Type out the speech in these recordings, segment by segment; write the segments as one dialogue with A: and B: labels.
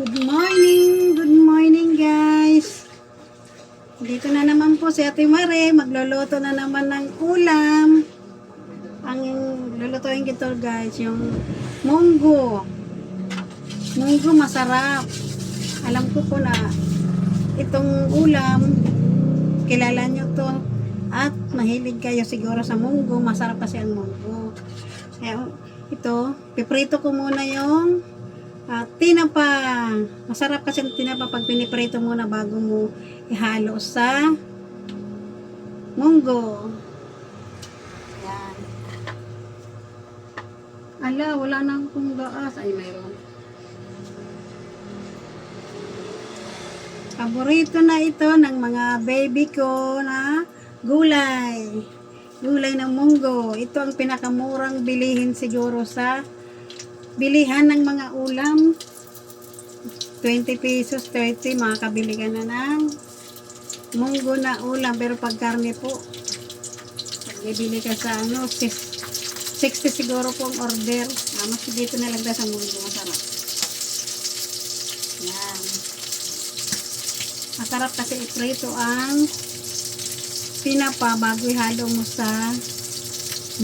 A: Good morning, good morning guys. Dito na naman po si Ate Mare, magluluto na naman ng ulam. Ang lulutuin ko guys, yung munggo. Munggo masarap. Alam ko po na itong ulam, kilala nyo to. At mahilig kayo siguro sa munggo, masarap kasi ang munggo. Kaya ito, piprito ko muna yung at tinapa. Masarap kasi ang tinapa pag piniprito muna bago mo ihalo sa munggo. Yan. Ala, wala na akong gaas. Ay, mayroon. Paborito na ito ng mga baby ko na gulay. Gulay ng munggo. Ito ang pinakamurang bilihin siguro sa bilihan ng mga ulam. 20 pesos 30 makakabili ka na ng munggo na ulam. Pero pag karne po bibili ka sa ano sis- 60 siguro po ang order. Ah, mas dito na lang daw sa munggo masarap. Yan. Masarap kasi iprito ang pinapa bago mo sa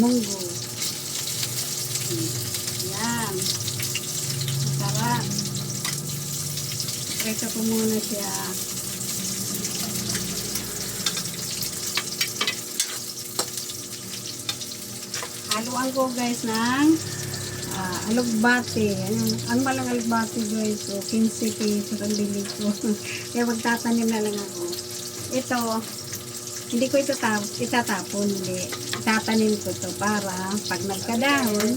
A: munggo yan. Masarap. Prito ko muna siya. Haluan ko guys ng ah, alugbati. Ang, ang malang alugbati guys. So, 15 pesos ang bili ko. Kaya magtatanim na lang ako. Ito, hindi ko ito tap- itatapon. Hindi. Itatanim ko to para pag nagkadahon,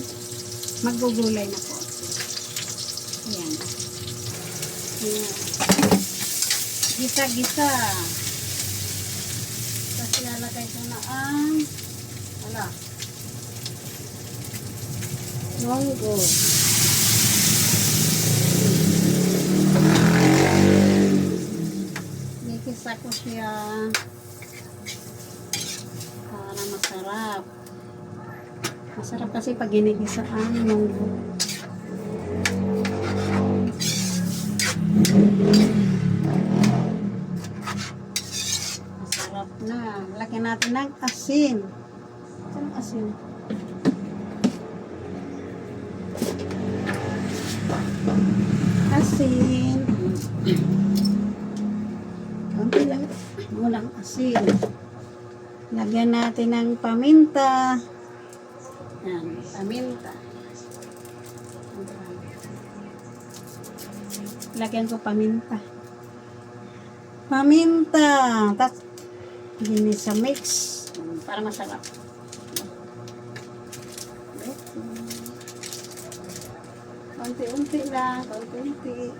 A: magugulay na po. Ayan. Ayan. Gisa-gisa. Tapos ilalagay ko na ang wala. Monggo. Mikisa ko siya para masarap. Masarap kasi pag ginigisa ang munggo. Masarap na. Lagyan natin ng asin. Saan ang asin? Asin. Kunti lang. Walang asin. Lagyan natin ng paminta. Yan, paminta. Lagyan ko paminta. Paminta. Tapos, gini sa mix. Para masarap. Unti-unti lang. Unti-unti.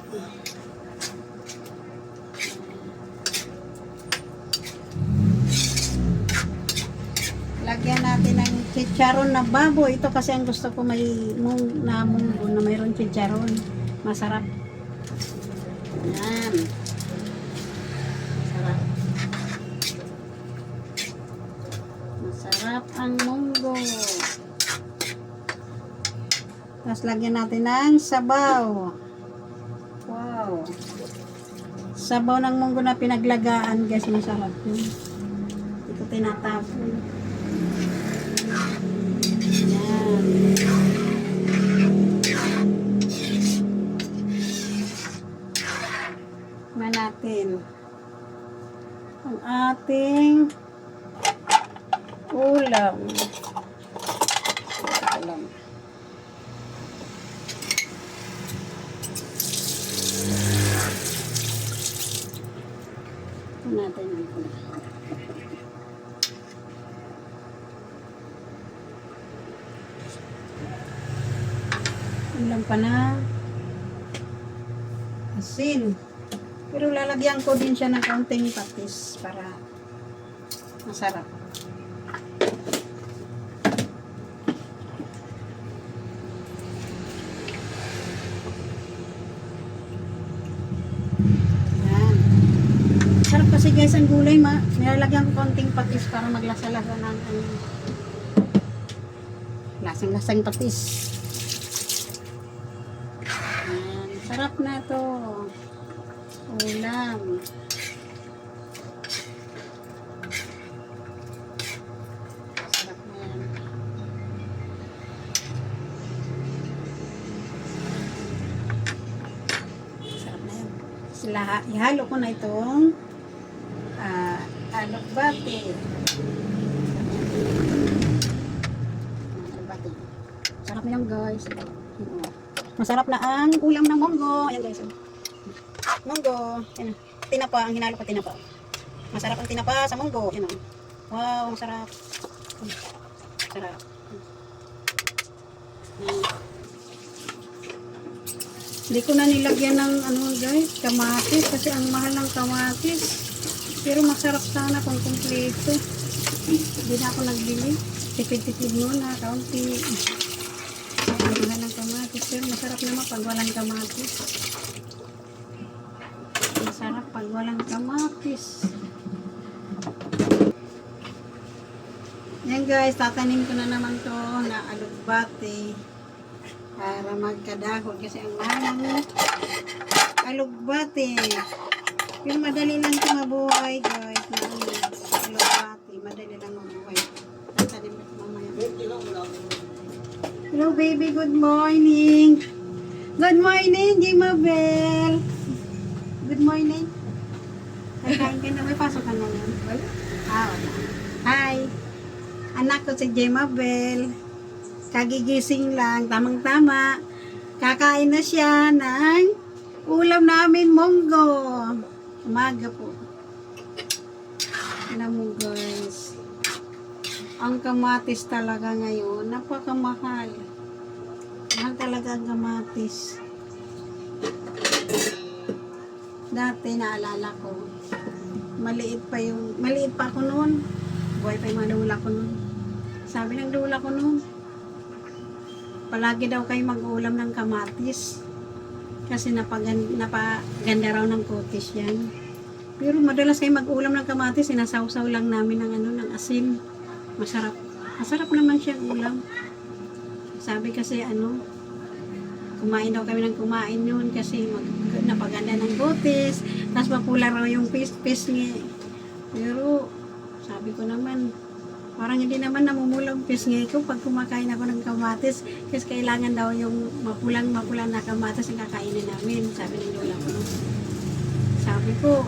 A: Lagyan natin ng chicharon na baboy. Ito kasi ang gusto ko may mung, na munggo na mayroon chicharon. Masarap. Yan. Masarap. Masarap ang munggo. Tapos lagyan natin ng sabaw. Wow. Sabaw ng munggo na pinaglagaan guys, masarap. Ito tinatapon. Tikman natin. Ang ating ulam. Ulam. Natin ang ulam. Ulam pa na. Asin. Pero lalagyan ko din siya ng kaunting patis para masarap. Yan. Sarap kasi guys ang gulay ma. Nilalagyan ko kaunting patis para maglasa-lasa ng ano. Lasang-lasang patis. Yan. Sarap na to. Ulam. Sarap na. Sila, ihalo ko na itong ah, alokbati. Alokbati. Sarap na yan guys. Masarap na ang ulam ng monggo. Ayan guys. Monggo. Ayan. Tinapa. Ang hinalo ko tinapa. Masarap ang tinapa sa monggo. Ayan. oh. Wow, masarap. Sarap. Hindi ko na nilagyan ng ano guys, kamatis kasi ang mahal ng kamatis. Pero masarap sana kung kumpleto. Hindi na ako nagbili. Tipid-tipid muna, kaunti. Ang mahal ng kamatis. Pero masarap naman pag walang kamatis. Masarap pag walang kamatis. Yan guys, tatanim ko na naman to na alugbate para magkadahon kasi ang mahal ng alugbate. Pero madali lang ito mabuhay guys. Alugbate, madali lang mabuhay. Tatanim ko mamaya. Hello baby, good morning. Good morning, Jimabel. Good morning. Ay, kain ka na. May pasok ka na yan. Ah, wala. Hi. Anak ko si Jemabel. Kagigising lang. Tamang-tama. Kakain na siya ng ulam namin, monggo. Umaga po. Alam mo guys. Ang kamatis talaga ngayon, napakamahal. Mahal talaga ang kamatis. Dati naalala ko, maliit pa yung, maliit pa ako noon. Buhay pa yung mga lula ko noon. Sabi ng lula ko noon, palagi daw kayo mag-ulam ng kamatis. Kasi napagan, napaganda raw ng kutis yan. Pero madalas kayo mag-ulam ng kamatis, sinasawsaw lang namin ng ano, ng asin. Masarap. Masarap naman siyang ulam. Sabi kasi ano, kumain daw kami ng kumain yun kasi mag, napaganda ng butis, tapos mapula raw yung pis-pis niya. Pero, sabi ko naman, parang hindi naman namumula ang pisngi ko pag kumakain ako ng kamatis kasi kailangan daw yung mapulang mapulang na kamatis ang kakainin namin, sabi ng lola ko. Sabi ko,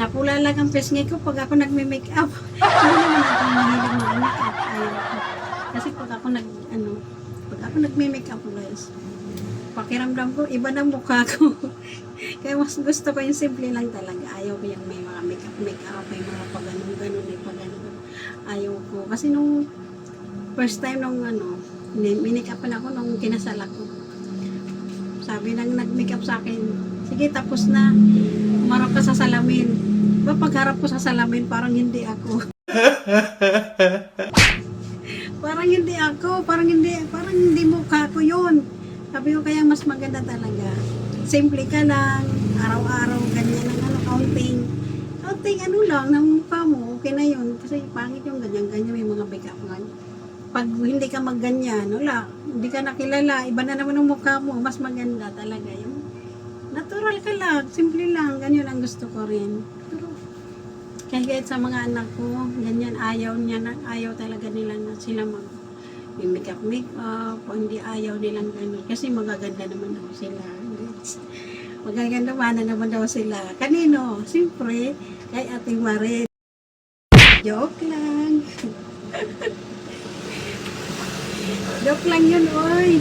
A: napula lang ang pisngi ko pag ako nagme-make up. Hindi naman ako mahilig mag-make up. Ko. Kasi pag ako nag, ano, pag ako nagme-make up guys, pakiramdam ko, iba na mukha ko. Kaya mas gusto ko yung simple lang talaga. Ayaw ko yung may mga make-up, make-up, may mga pag ganun, ganun, may pag ganun. Ayaw ko. Kasi nung first time nung ano, minake up ako nung kinasal ako. Sabi nang nag-make up sa akin, sige tapos na, umarap ka sa salamin. Ba pagharap ko sa salamin, parang hindi ako. parang hindi ako, parang hindi, parang hindi ko yun. Sabi ko kaya mas maganda talaga. Simple ka lang, araw-araw, ganyan ang ano, counting. Counting ano lang, ng mukha mo, okay na yun. Kasi pangit yung ganyan-ganyan, may mga make-up nga. Pag hindi ka magganyan, wala, hindi ka nakilala, iba na naman ang mukha mo, mas maganda talaga yung natural ka lang, simple lang, ganyan ang gusto ko rin. Pero, kahit sa mga anak ko, ganyan, ayaw niya ayaw talaga nila na sila mag may makeup makeup o hindi ayaw nilang ganun. Kasi magaganda naman daw sila. Magaganda na naman daw sila. Kanino? siyempre kay Ate Mare joke lang. Joke lang yun oy.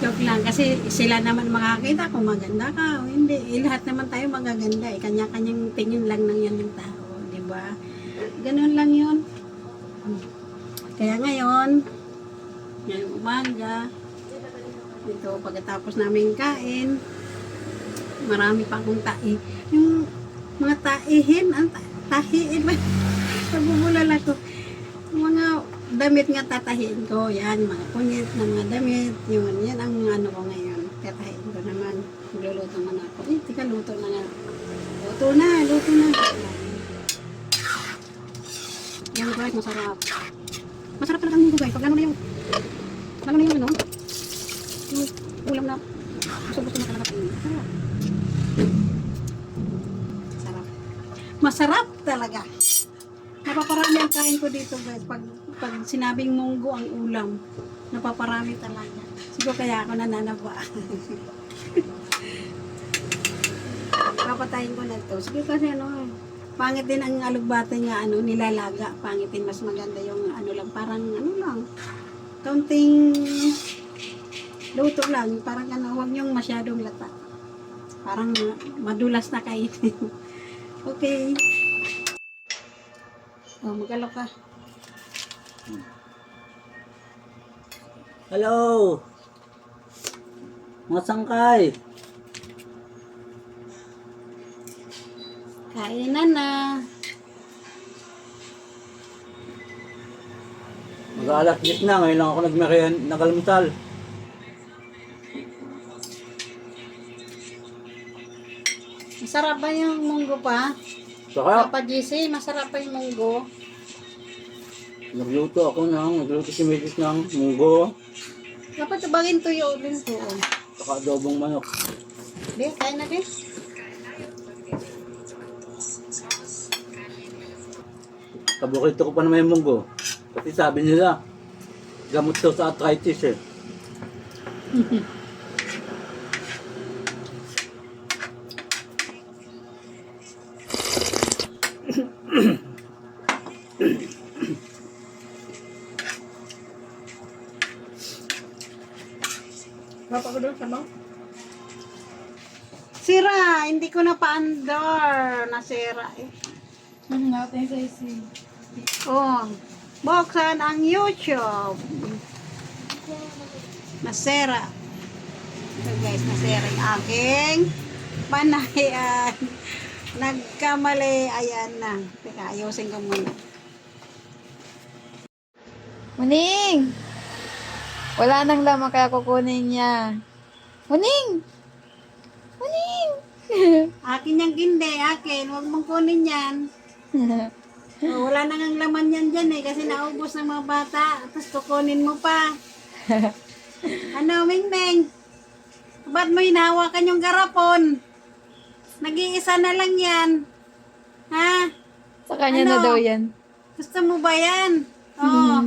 A: Joke lang. Kasi sila naman makakita kung maganda ka o hindi. Eh, lahat naman tayo magaganda. Eh kanya-kanyang tingin lang ng yan ng tao di ba? Ganun lang yun kaya ngayon, ngayong umaga, ito pagkatapos namin kain, marami pa akong tai. Yung mga taihin, ang ta- tahiin ba? Nabubulal ako. Mga damit nga tatahiin ko, yan, mga punyet na mga damit, yun, yan ang ano ko ngayon. Tatahiin ko naman, magluluto man ako. Eh, tika, luto na nga. Luto na, luto na. Yan guys, masarap. Masarap talaga ang guys. Pag lalo na yung, lalo na yung ano, yung ulam na, Subok na kalapit. Sarap. Masarap talaga. Napaparami ang kain ko dito guys. Pag, pag sinabing munggo ang ulam, napaparami talaga. Siguro kaya ako nananaba. Papatayin ko na to. Sige kasi ano, pangit din ang alugbate nga ano, nilalaga. Pangit din mas maganda yung ano lang, parang ano lang. Kaunting luto lang. Parang ano, huwag yung masyadong lata. Parang madulas na kayo. okay. Oh, magalok ka.
B: Hello! Mga
A: Kainan na.
B: Mag-aalas 10 na, ngayon lang ako nagmerian, nagalmutal.
A: Masarap ba yung munggo pa?
B: Saka,
A: Papa GC, masarap pa yung munggo.
B: nagluto ako ng, nagluto si Mrs. ng munggo,
A: Dapat tabagin tuyo din to.
B: saka adobong manok.
A: Di, kain na di.
B: Kabukito ko pa naman yung munggo. Kasi sabi nila, gamot daw sa arthritis eh.
A: Sira, hindi ko na pa-andor. Nasira eh.
C: Natin sa isi.
A: Oh, buksan ang YouTube. Nasira. So guys, nasira yung aking panayan. Nagkamali, ayan na. Teka, ayusin ko muna.
C: Muning! Wala nang laman kaya kukunin niya. Muning! Muning!
A: Akin yung ginde, akin. Huwag mong kunin yan. Oh, wala na ngang laman yan dyan eh, kasi naubos ng mga bata. Tapos kukunin mo pa. ano, Ming Ming? Ba't mo hinahawakan yung garapon? Nag-iisa na lang yan. Ha?
C: Sa kanya na
A: Ano?
C: daw yan.
A: Gusto mo ba yan? Oo.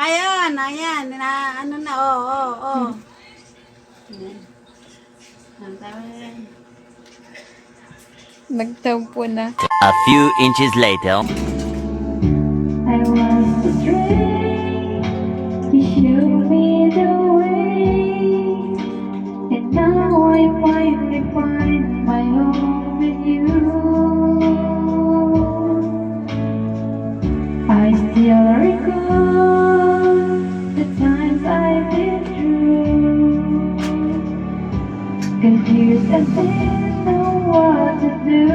A: Ayun, ayan. Na, ano na, oo, oo, oo. Ayan. Ang tawag.
C: Nagtampo na.
D: A few inches later.
E: Confused and didn't know what to do.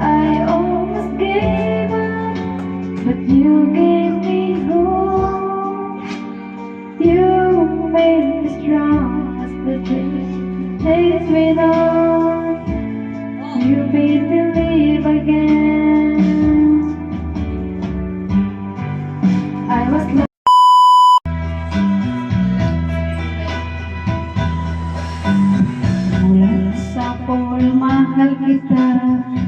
E: I almost gave up, but you mahal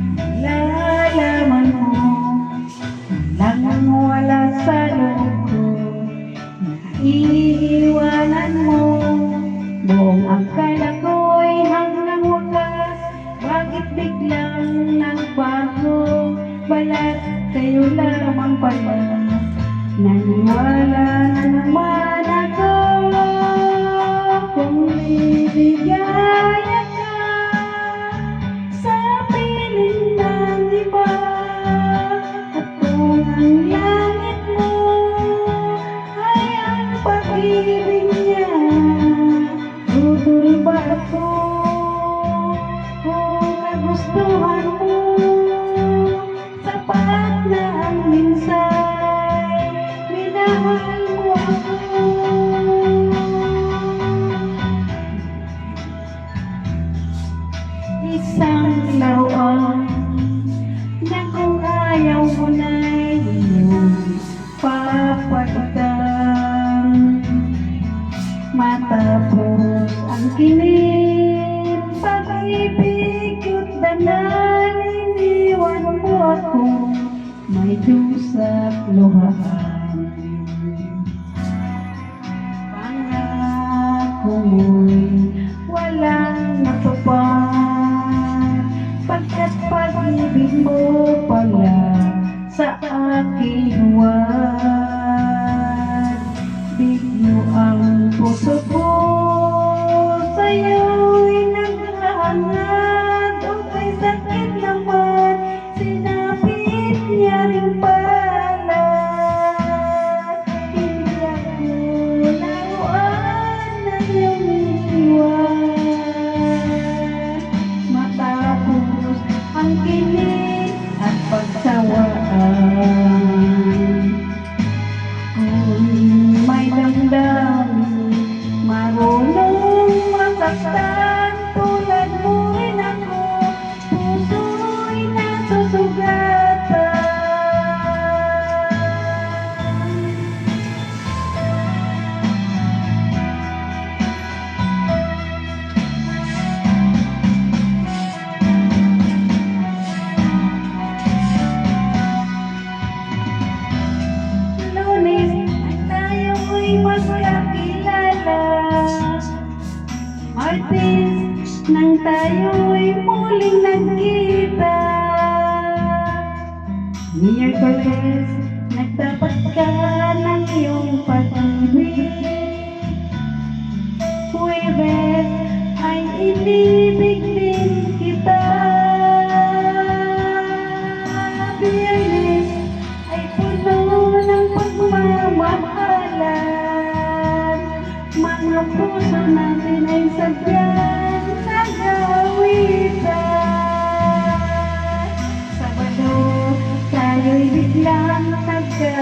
E: Tapos ang kilim Pag-ibig
A: Yut banal Iniwan mo ako. May dusak luhaan. Pangako mo'y Walang natupad Pagkat pag-ibig mo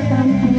F: Thank you.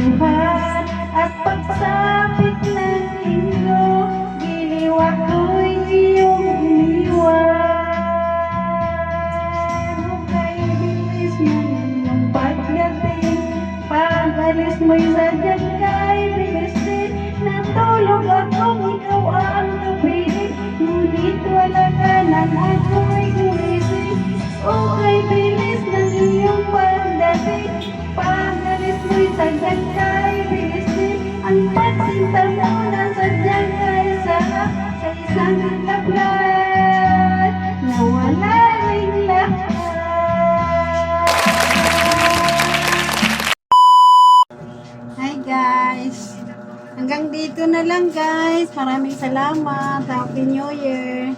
F: lang guys. Maraming salamat. Happy New Year.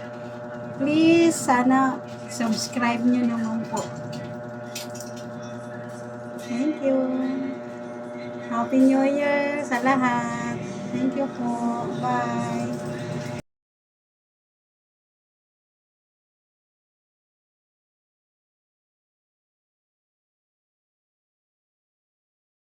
F: Please, sana subscribe nyo naman po. Thank you. Happy New Year sa lahat. Thank you po. Bye.